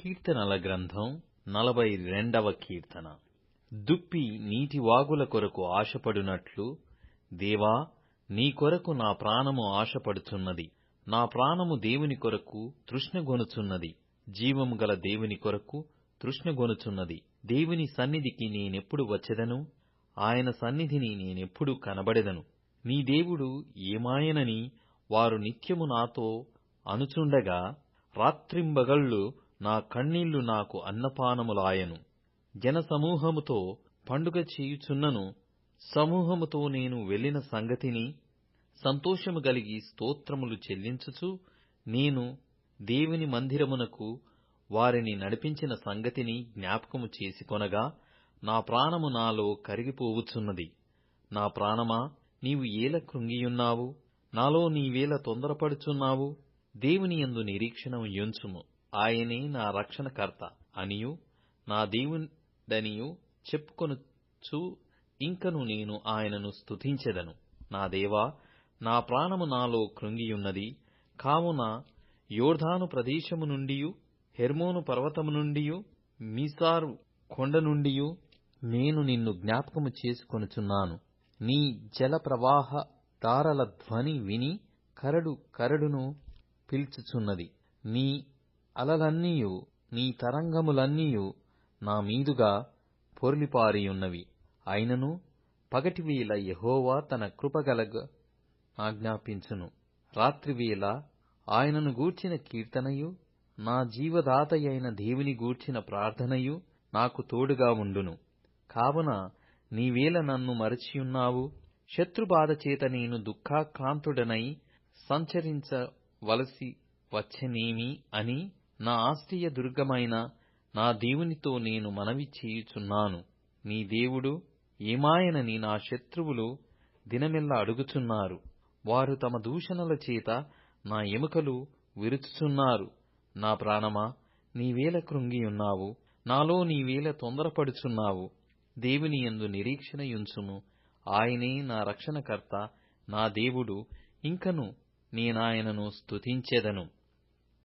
కీర్తనల గ్రంథం నలభై రెండవ కీర్తన. దుప్పి నీటి వాగుల కొరకు ఆశపడునట్లు దేవా నీ కొరకు నా ప్రాణము ఆశపడుచున్నది నా ప్రాణము దేవుని కొరకు తృష్ణగొనుచున్నది జీవము గల దేవుని కొరకు తృష్ణగొనుచున్నది దేవుని సన్నిధికి నేనెప్పుడు వచ్చెదను? ఆయన సన్నిధిని నేనెప్పుడు కనబడెదను? నీ దేవుడు ఏమాయనని వారు నిత్యము నాతో అనుచుండగా రాత్రింబగళ్ళు నా కన్నీళ్ళు నాకు అన్నపానములాయను. జనసమూహముతో పండుగ చేయుచున్నను సమూహముతో నేను వెళ్ళిన సంగతిని సంతోషము గలిగి స్తోత్రములు చెల్లించుచు నేను దేవుని మందిరమునకు వారిని నడిపించిన సంగతిని జ్ఞాపకము చేసికొనగా నా ప్రాణము నాలో కరిగిపోవుచున్నది. నా ప్రాణమా నీవు ఏల కృంగియున్నావు? నాలో నీవేల తొందరపడుచున్నావు? దేవుని యందు నిరీక్షణ యుంచుము. ఆయనే నా రక్షణకర్త అనియు నా దేవుడనియు చెప్పుకొనుచు ఇంకను నేను ఆయనను స్తుతించెదను. నా దేవా నా ప్రాణము నాలో కృంగియున్నది. కావున యోర్ధాను ప్రదేశము నుండియు హెర్మోను పర్వతము నుండియు మీసారు కొండ నుండియు నేను నిన్ను జ్ఞాపకము చేసుకొనుచున్నాను. నీ జల ప్రవాహ దారల ధ్వని విని కరడు కరడును పిల్చుచున్నది. నీ అలలన్నీయు నీ తరంగములన్నీయు నా మీదుగా పొర్లిపారియున్నవి. అయినను పగటివేళ యహోవా తన కృపగలగ ఆజ్ఞాపించును. రాత్రివేళ ఆయనను గూర్చిన కీర్తనయు నా జీవదాతయైన దేవుని గూర్చిన ప్రార్థనయు నాకు తోడుగా ఉండును. కావున నీవేల నన్ను మరచియున్నావు శత్రుబాధ చేత నేను దుఃఖాక్రాంతుడనై సంచరించవలసి వచ్చెనేమి అని నా ఆస్తియ దుర్గమైన నా దేవునితో నేను మనవి చేయుచున్నాను. నీ దేవుడు ఏమాయనని నా శత్రువులు దినమెల్లా అడుగుచున్నారు. వారు తమ దూషణల చేత నా ఎముకలు విరుచుచున్నారు. నా ప్రాణమా నీవేల కృంగియున్నావు. నాలో నీవేల తొందరపడుచున్నావు. దేవుని యందు నిరీక్షణయుంచుము. ఆయనే నా రక్షణకర్త నా దేవుడు. ఇంకను నేనాయనను స్తుతించెదను.